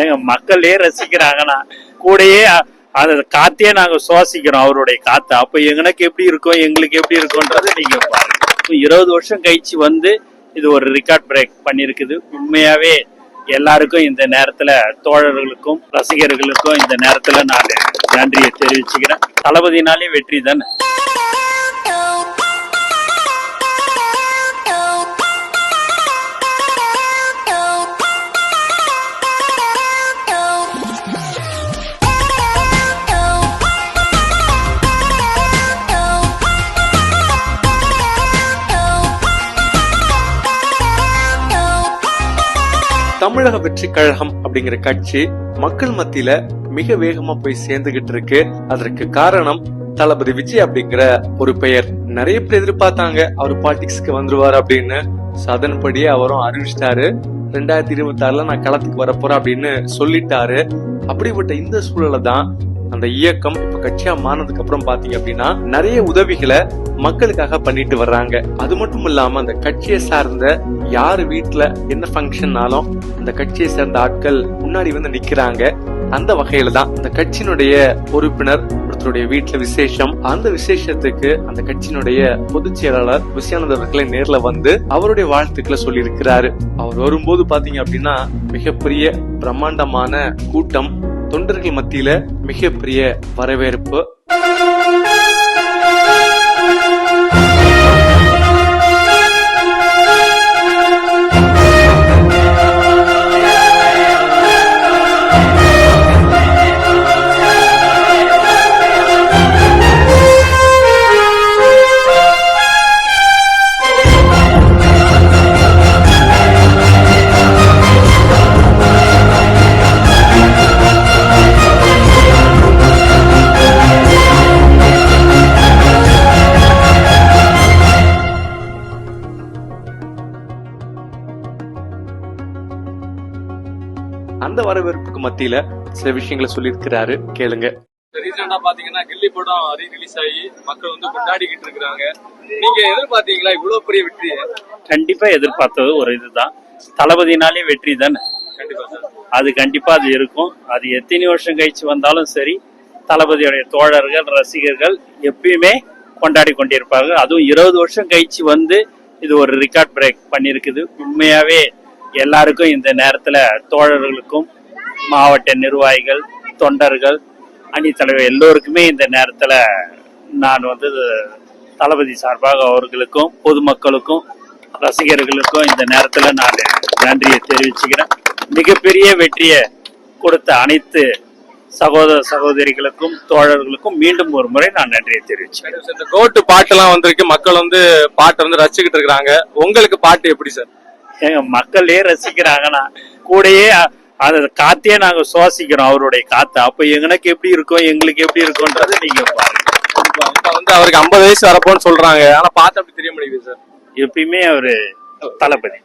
எங்க மக்களே ரசிக்கிறாங்கன்னா கூடயே அந்த காத்தையே நாங்க சுவாசிக்கிறோம் அவருடைய காத்தை. அப்ப எங்களுக்கு எப்படி இருக்கும் எங்களுக்கு எப்படி இருக்கும்ன்றது நீங்க பாருங்க. இருபது வருஷம் கழிச்சு வந்து இது ஒரு ரெக்கார்ட் பிரேக் பண்ணிருக்குது உண்மையாவே எல்லாருக்கும் இந்த நேரத்துல தோழர்களுக்கும் ரசிகர்களுக்கும் இந்த நேரத்துல நான் நன்றியை தெரிவிச்சுக்கிறேன். தளபதினாலே வெற்றி தானே? தமிழக வெற்றி கழகம் அப்படிங்கிற கட்சி மக்கள் மத்தியில மிக வேகமா போய் சேர்ந்துகிட்டு இருக்கு. அதற்கு காரணம் தளபதி விஜய் அப்படிங்கிற ஒரு பெயர். நிறைய பேர் எதிர்பார்த்தாங்க அவர் பாலிடிக்ஸ்க்கு வந்துருவாரு அப்படின்னு. சதன்படியே அதன்படியே அவரும் அறிவிச்சிட்டாரு. ரெண்டாயிரத்தி இருபத்தி ஆறுல நான் களத்துக்கு வரப்போறேன் அப்படின்னு சொல்லிட்டாரு. அப்படிப்பட்ட இந்த சூழலை தான் அந்த இயக்கம் இப்ப கட்சியா மாறினதுக்கு அப்புறம் பாத்தீங்க அப்படின்னா நிறைய உதவிகளை மக்களுக்காக பண்ணிட்டு வர்றாங்க. அது மட்டும் இல்லாம அந்த கட்சியை சார்ந்த யாரு வீட்டுல என்ன ஃபங்க்ஷன்னாலும் அந்த கட்சியை சேர்ந்த ஆட்கள் முன்னாடி வந்து நிக்கிறாங்க. அந்த வகையில தான் அந்த கட்சியினுடைய உறுப்பினர் ஒருத்தருடைய வீட்டுல விசேஷம். அந்த விசேஷத்துக்கு அந்த கட்சியினுடைய பொதுச் செயலாளர் விசயானந்த் அவர்களை நேர்ல வந்து அவருடைய வாழ்த்துக்களை சொல்லி இருக்கிறாரு அவர் வரும்போது பாத்தீங்க அப்படின்னா மிகப்பெரிய பிரம்மாண்டமான கூட்டம் தொண்டர்கள் மத்தியில மிகப்பெரிய வரவேற்பு. அந்த வரவேற்புக்கு மத்தியில சில விஷயங்களை சொல்லியிருக்கிறாரு. கேளுங்க. ரீசெண்டா பாத்தீங்கன்னா கில்லி படம் ரீ ரிலீஸ் ஆகி மக்கள் வந்து கொண்டாடிக்கிட்டு இருக்காங்க நீங்க எதிர்பார்த்தீங்களா இவ்வளவு பெரிய வெற்றியை? கண்டிப்பா எதிர்பார்த்தது ஒரு இதுதான். தளபதினாலே வெற்றி தானே? கண்டிப்பா சார். அது கண்டிப்பா அது இருக்கும். அது எத்தனை வருஷம் கழிச்சு வந்தாலும் சரி தளபதியுடைய தோழர்கள் ரசிகர்கள் எப்பயுமே கொண்டாடி கொண்டிருப்பார்கள். அதுவும் இருபது வருஷம் கழிச்சு வந்து இது ஒரு ரெக்கார்ட் பிரேக் பண்ணிருக்குது உண்மையாவே எல்லாருக்கும் இந்த நேரத்துல தோழர்களுக்கும் மாவட்ட நிர்வாகிகள் தொண்டர்கள் அணித்தலைவர் எல்லோருக்குமே இந்த நேரத்துல நான் வந்து தளபதி சார்பாக அவர்களுக்கும் பொதுமக்களுக்கும் ரசிகர்களுக்கும் இந்த நேரத்துல நான் நன்றியை தெரிவிச்சுக்கிறேன். மிகப்பெரிய வெற்றியை கொடுத்த அனைத்து சகோதர சகோதரிகளுக்கும் தோழர்களுக்கும் மீண்டும் ஒரு முறை நான் நன்றியை தெரிவிச்சேன் இந்த கோட்டு பாட்டு எல்லாம் வந்திருக்கு. மக்கள் வந்து பாட்டை வந்து ரசிச்சுக்கிட்டு இருக்கிறாங்க. உங்களுக்கு பாட்டு எப்படி சார் எங்க மக்களே ரசிக்கிறாங்கன்னா கூடயே அந்த காத்தையே நாங்க சுவாசிக்கிறோம் அவருடைய காத்து. அப்ப எங்களுக்கு எப்படி இருக்கும் எங்களுக்கு எப்படி இருக்கும்ன்றது நீங்க பாருங்க வந்து அவருக்கு 50 வயசு வரப்போன்னு சொல்றாங்க. ஆனா பார்த்து அப்படி தெரிய முடியுது சார். எப்பயுமே அவரு தளபதி.